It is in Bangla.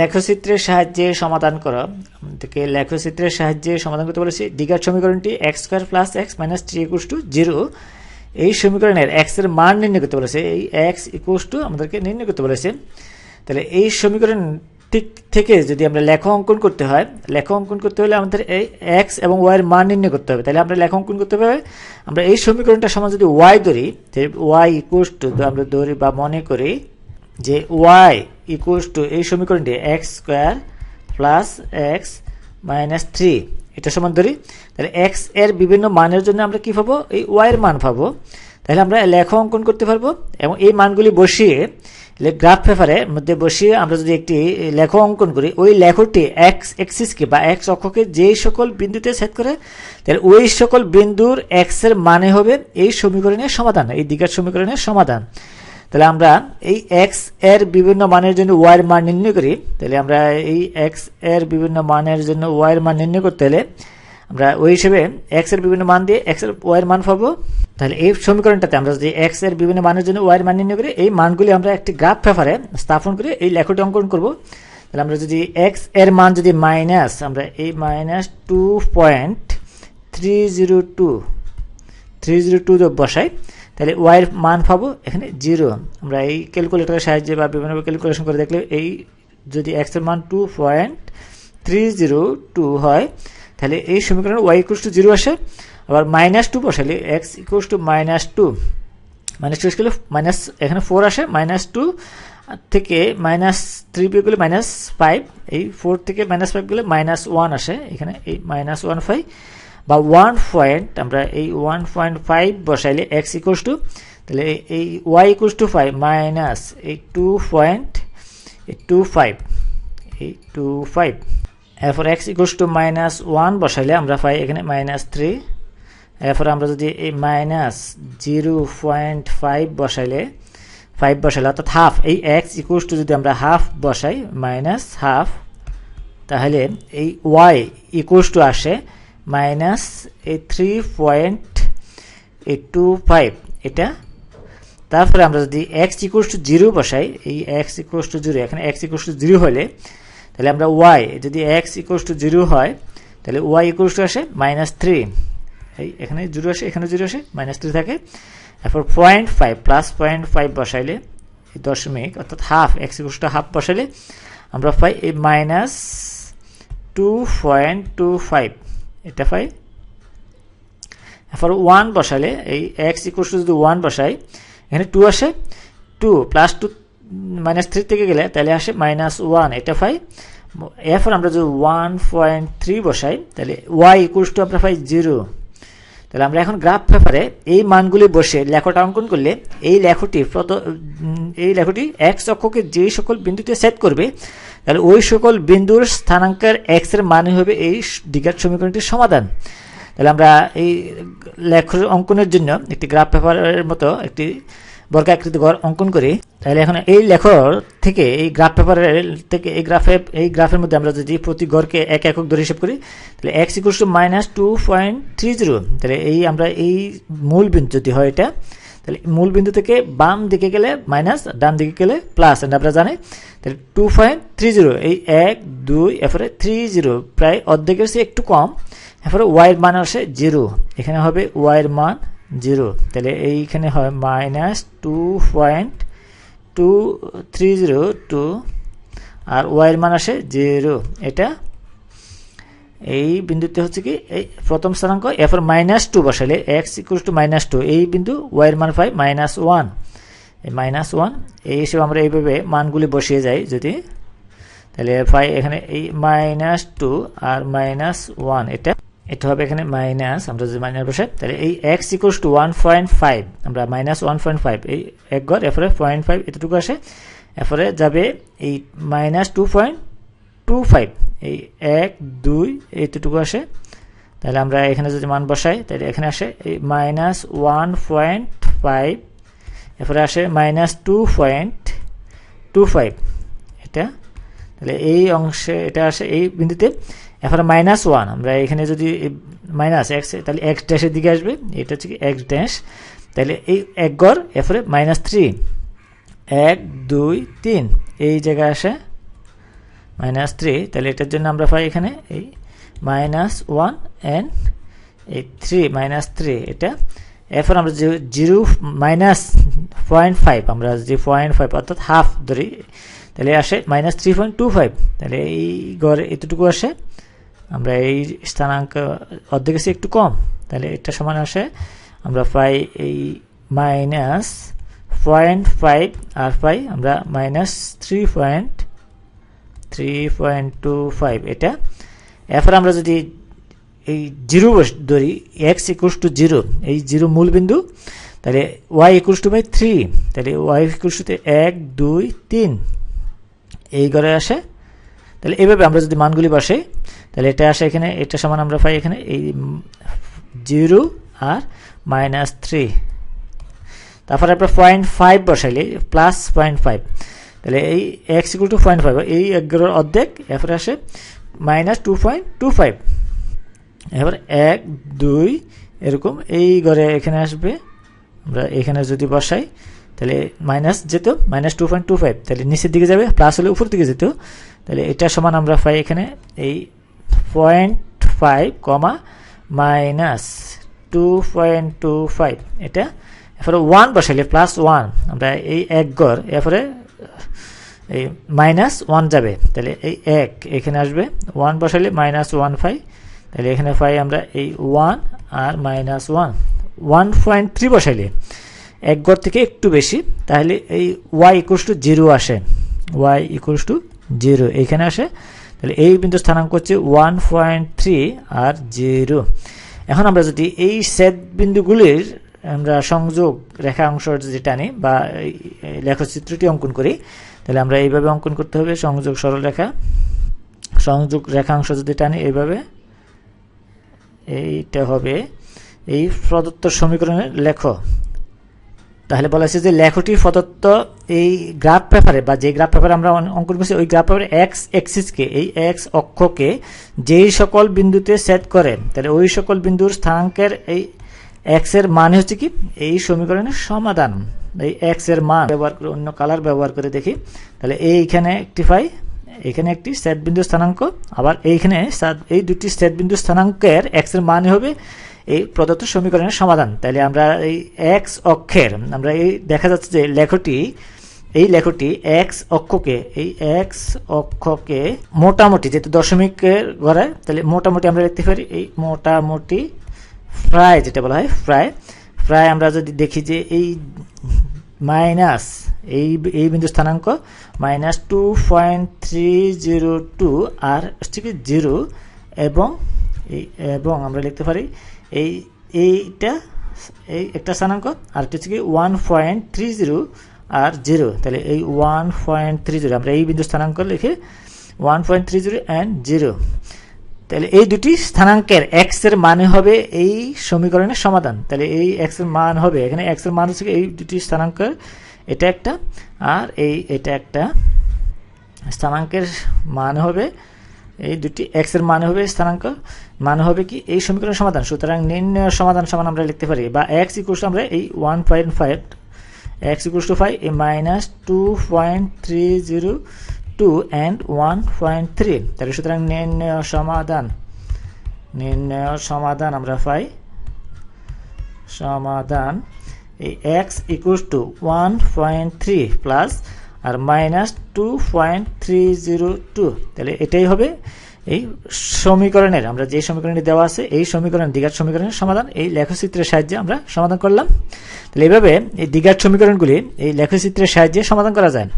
লেখচিত্রের সাহায্যে সমাধান করা। আমাদেরকে লেখচিত্রের সাহায্যে সমাধান করতে বলেছি দ্বিঘাত সমীকরণটি X square plus X minus three equals to zero এই সমীকরণের এক্সের মান নির্ণয় করতে বলেছে, এই এক্স ইকুয়াস টু আমাদেরকে নির্ণয় করতে বলেছে। তাহলে এই সমীকরণ ঠিক থেকে যদি আমরা লেখা অঙ্কন করতে হয়, লেখা অঙ্কন করতে হলে আমাদের এই এক্স এবং ওয়াই এর মান নির্ণয় করতে হবে। তাহলে আমরা লেখা অঙ্কন করতে হবে, আমরা এই সমীকরণটা সমান যদি ওয়াই ধরি ওয়াই ইকুয়াস টু আমরা ধরি বা মনে করি যে ওয়াই ইকুয়াস টু এই সমীকরণটি X square plus X minus three এটা সমান ধরি। তাহলে এক্সের বিভিন্ন মানের জন্য আমরা কি পাবো? এই ওয়াই এর মান পাবো। তাহলে আমরা লেখা অঙ্কন করতে পারব এবং এই মানগুলি বসিয়ে গ্রাফ পেপারের মধ্যে বসিয়ে আমরা যদি একটি লেখ অঙ্কন করি, ওই লেখটি এক্স এক্সিসকে বা এক্স অক্ষকে যেই সকল বিন্দুতে সেট করে, তাহলে ওই সকল বিন্দুর এক্সের মানে হবে এই সমীকরণের সমাধান, এই দিকের সমীকরণের সমাধান। তাহলে আমরা এই এক্সের বিভিন্ন মানের জন্য ওয়াই এর মান নির্ণয় করি। তাহলে আমরা এই এক্সের বিভিন্ন মানের জন্য ওয়াই এর মান নির্ণয় করতে হলে আমরা ওই হিসেবে এক্সের বিভিন্ন মান দিয়ে এক্সের ওয়াই এর মান পাবো। তাহলে এই সমীকরণটাতে আমরা যদি এক্সের বিভিন্ন মানের জন্য ওয়াই এর মান নির্ণয় করি, এই মানগুলি আমরা একটি গ্রাফ পেপারে স্থাপন করে এই লেখটি অঙ্কন করব। তাহলে আমরা যদি এক্সের মান যদি মাইনাস আমরা এই minus two point three zero two three zero two বসাই তাহলে ওয়াইয়ের মান পাবো এখানে জিরো আমরা এই ক্যালকুলেটরের সাহায্যে বা বিভিন্ন ক্যালকুলেশন করে দেখলে এই যদি এক্সের মান two point three zero two হয়, তাহলে এই সমীকরণে ওয়াই ইকুয়াস টু জিরো আসে। আবার মাইনাস টু বসালে X equals to minus two minus two গেলে মাইনাস এখানে ফোর আসে মাইনাস টু থেকে মাইনাস থ্রি বিয়ে গেলে মাইনাস ফাইভ এই ফোর থেকে মাইনাস ফাইভ গেলে মাইনাস ওয়ান আসে। এখানে এই মাইনাস ওয়ান ফাইভ বা ওয়ান পয়েন্ট আমরা এই ওয়ান পয়েন্ট ফাইভ বসাইলে এক্স ইকুয়াস টু তাহলে এই Y equals to five minus এই টু পয়েন্ট টু ফাইভ এই টু ফাইভ এরপর X equals to minus one বসাইলে আমরা পাই এখানে মাইনাস থ্রি এরপর আমরা যদি এই মাইনাস জিরো পয়েন্ট ফাইভ বসাইলে ফাইভ বসাইলে, অর্থাৎ হাফ এই এক্স ইকুয়াস টু যদি আমরা হাফ বসাই মাইনাস হাফ তাহলে এই ওয়াই ইকুয়াস টু আসে মাইনাস এই থ্রি পয়েন্ট এই টু ফাইভ, এটা। তারপরে আমরা যদি এক্স ইকুয়াস টু জিরো বসাই, এই এক্স ইকুয়াস টু জিরো এখানে এক্স ইকুয়াস টু জিরো হলে, তাহলে আমরা ওয়াই যদি এক্স ইকুয়াস টু জিরো হয়, তাহলে ওয়াই ইকুয়াস টু আসে মাইনাস থ্রি এই এখানে জিরো আসে, এখানে জিরো আসে মাইনাস থ্রি থাকে। তারপর point five plus point five বসাইলে দশমিক, অর্থাৎ half X equals to half বসাইলে, আমরা পাই এই minus two point two five এটা পাই এরপর ওয়ান বসালে, এই এক্স ইকুয়াস টু যদি ওয়ান বসাই, এখানে টু আসে two plus two minus three থেকে গেলে তাহলে আসে মাইনাস ওয়ান এটা পাই এরপর আমরা যদি ওয়ান পয়েন্ট থ্রি বসাই, তাহলে ওয়াই ইকুয়াস টু আমরা পাই জিরো তাহলে আমরা এখন গ্রাফ পেপারে এই মানগুলি বসে লেখটা অঙ্কন করলে এই লেখটি এই লেখটি এক্স অক্ষকে যেই সকল বিন্দুতে সেট করবে তাহলে ওই সকল বিন্দুর স্থানাঙ্কের এক্সের মানে হবে এই দ্বিঘাত সমীকরণটির সমাধান। তাহলে আমরা এই লেখ অঙ্কনের জন্য একটি গ্রাফ পেপারের মতো একটি বর্গাকৃতি ঘর অঙ্কন করি। তাহলে এখন এই লেখর থেকে এই গ্রাফ পেপারের থেকে এই গ্রাফে এই গ্রাফের মধ্যে আমরা যদি প্রতি গড়কে এক একক ধরে হিসেব করি, তাহলে X equal to minus two point three zero তাহলে এই আমরা এই মূল বিন্দু যদি হয় এটা, তাহলে মূল বিন্দু থেকে বাম দিকে গেলে মাইনাস ডান দিকে গেলে প্লাস আমরা জানি তাহলে টু পয়েন্ট থ্রি জিরো এই এক, দুই, এরপরে থ্রি জিরো প্রায় অর্ধেকের চেয়ে একটু কম। এরপরে ওয়াইয়ের মান আসে জিরো এখানে হবে ওয়াইয়ের মান জিরো তাহলে এইখানে হয় minus two point two three zero two আর ওয়াইয়ের মান আসে জিরো এটা এই বিন্দুতে হচ্ছে কি, এই প্রথম স্থানাঙ্ক, এরপর মাইনাস টু বসালে X equal to minus two এই বিন্দু ওয়াইয়ের মান পাই মাইনাস ওয়ান মাইনাস ওয়ান এই হিসেবে আমরা এইভাবে মানগুলি বসিয়ে যাই যদি। তাহলে ফাই এখানে এই মাইনাস টু আর মাইনাস ওয়ান এটা এটা হবে এখানে মাইনাস আমরা যদি মাইনাস বসাই, তাহলে এই X equals to one point five আমরা মাইনাস ওয়ান পয়েন্ট ফাইভ এই এক ঘর এরপরে পয়েন্ট ফাইভ এতটুকু আসে এরপরে যাবে এই minus two point two five এই এক, দুই এইটুকু আসে। তাহলে আমরা এখানে যদি মান বসাই, তাহলে এখানে আসে এই মাইনাস ওয়ান পয়েন্ট ফাইভ এরপরে আসে minus two point two five এটা? তাহলে এই অংশে এটা আসে এই বিন্দুতে। এরপরে মাইনাস ওয়ান আমরা এখানে যদি মাইনাস এক্স তাহলে এক্স ড্যাশের দিকে আসবে। এটা হচ্ছে কি এক্স ড্যাশ তাহলে এই এক গড়, এরপরে মাইনাস থ্রি এক, দুই, তিন, এই জায়গায় আসে মাইনাস থ্রি তাহলে এটার জন্য আমরা পাই এখানে এই মাইনাস ওয়ান অ্যান্ড এই থ্রি মাইনাস থ্রি এটা এরপর আমরা জিরো মাইনাস পয়েন্ট ফাইভ, আমরা যে পয়েন্ট ফাইভ অর্থাৎ হাফ ধরি, তাহলে আসে minus three point two five. তাহলে এই গড়ে এতটুকু আসে, আমরা এই স্থানাঙ্ক অর্ধেক আছে একটু কম, তাহলে এটা সমান আসে, আমরা পাই এই মাইনাস পয়েন্ট ফাইভ আর পাই আমরা minus three point three point two five এটা। এরপর আমরা যদি এই জিরো ধরি এক্স ইকুয়ালস টু জিরো, এই জিরো মূল বিন্দু তাহলে Y equals to by three তাহলে ওয়াই ইকুয়ালস টু এক, দুই, তিন। এই ঘরে আসে, তাহলে এইভাবে আমরা যদি মানগুলি বসাই তাহলে এটা আসে এখানে, এটা সমান আমরা পাই এখানে, এই জিরো আর মাইনাস থ্রি তারপরে আপনার পয়েন্ট ফাইভ বসাইলে প্লাস পয়েন্ট ফাইভ তাহলে এই X equal to point five এই এগারোর অর্ধেক, এরপরে আসে minus two point two five এবার এক, দুই, এরকম এই ঘরে এখানে আসবে। আমরা এখানে যদি বসাই, তাহলে মাইনাস যেত minus two point two five তাহলে নিচের দিকে যাবে প্লাস হলে উপর দিকে যেত। তাহলে এটা সমান আমরা পাই এখানে এই point five comma minus two point two five এটা এরপরে ওয়ান বসাইলে প্লাস ওয়ান আমরা এই এক গড় এরপরে এই মাইনাস ওয়ান যাবে। তাহলে এই এক এখানে আসবে ওয়ান বসাইলে মাইনাস ওয়ান ফাইভ তাহলে এখানে পাই আমরা এই ওয়ান আর minus one one point three বসাইলে এক গড় থেকে একটু বেশি, তাহলে এই ওয়াই ইকুয়ালস টু জিরো আসে। ওয়াই ইকুয়ালস টু জিরো এইখানে আসে। তাহলে এই বিন্দু স্থানাঙ্ক হচ্ছে ওয়ান পয়েন্ট থ্রি আর জিরো এখন আমরা যদি এই সেট বিন্দুগুলির আমরা সংযোগ রেখা অংশ যদি টানি বা লেখচিত্রটি অঙ্কন করি, তাহলে আমরা এইভাবে অঙ্কন করতে হবে। সংযোগ সরল রেখা সংযোগ রেখাংশ যদি টানি এইভাবে এইটা হবে, এই প্রদত্ত সমীকরণের লেখ। তাহলে বলা হয়েছে যে লেখটি প্রদত্ত এই গ্রাফ পেপারে বা যে গ্রাফ পেপারে আমরা অঙ্কন করছি, ওই গ্রাফ পেপারে এক্স এক্সিসকে এই এক্স অক্ষকে যেই সকল বিন্দুতে সেট করে, তাহলে ওই সকল বিন্দুর স্থানাঙ্কের এই এক্সের মান হচ্ছে কি? এই সমীকরণের সমাধান। এই এক্সের মান ব্যবহার করে, অন্য কালার ব্যবহার করে দেখি। তাহলে এইখানে একটি পাই এখানে একটি সেট বিন্দু স্থানাঙ্ক, আবার এইখানে এই দুটি সেট বিন্দু স্থানাঙ্কের এক্সের মান হবে এই প্রদত্ত সমীকরণের সমাধান। তাহলে আমরা এই এক্স অক্ষের, আমরা এই দেখা যাচ্ছে যে লেখটি, এই লেখটি এক্স অক্ষকে, এই এক্স অক্ষকে মোটামুটি যেহেতু দশমিকের ঘরে তাহলে মোটামুটি আমরা লিখতে পারি এই মোটামুটি প্রায় যেটা বলা হয় প্রায় প্রায় আমরা যদি দেখি যে এই মাইনাস এই এই বিন্দু স্থানাঙ্ক minus two point three zero two আর হচ্ছে কি জিরো এবং এবং আমরা লিখতে পারি এই, এইটা এই একটা স্থানাঙ্ক আর হচ্ছে কি ওয়ান পয়েন্ট থ্রি জিরো আর জিরো। তাহলে এই ওয়ান পয়েন্ট থ্রি জিরো, আমরা এই বিন্দু স্থানাঙ্ক লিখে one point three zero and zero. তাহলে এই দুটি স্থানাঙ্কের এক্সের মানে হবে এই সমীকরণের সমাধান। তাহলে এই এক্সের মান হবে, এখানে এক্সের মান হচ্ছে এই দুটি স্থানাঙ্কের এটা একটা, আর এই, এটা একটা স্থানাঙ্কের মান হবে, এই দুটি এক্সের মানে হবে স্থানাঙ্ক মানে হবে কি এই সমীকরণের সমাধান। সুতরাং নির্ণয় সমাধান সমান আমরা লিখতে পারি, বা এক্স ইকুয়াল আমরা এই one point five X equal to five এই minus two point three zero two and one point three তাহলে সুতরাং নির্ণয় সমাধান। নির্ণয় সমাধান আমরা পাই। সমাধান। এই X equal to one point three plus R minus two point three zero two তাহলে এটাই হবে এই সমীকরণের। আমরা যে সমীকরণটি দেওয়া আছে, এই সমীকরণ, দ্বিঘাত সমীকরণের সমাধান। এই লেখচিত্রের সাহায্যে আমরা সমাধান করলাম। তাহলে এইভাবে এই দ্বিঘাত সমীকরণগুলি এই লেখচিত্রের সাহায্যে সমাধান করা যায়।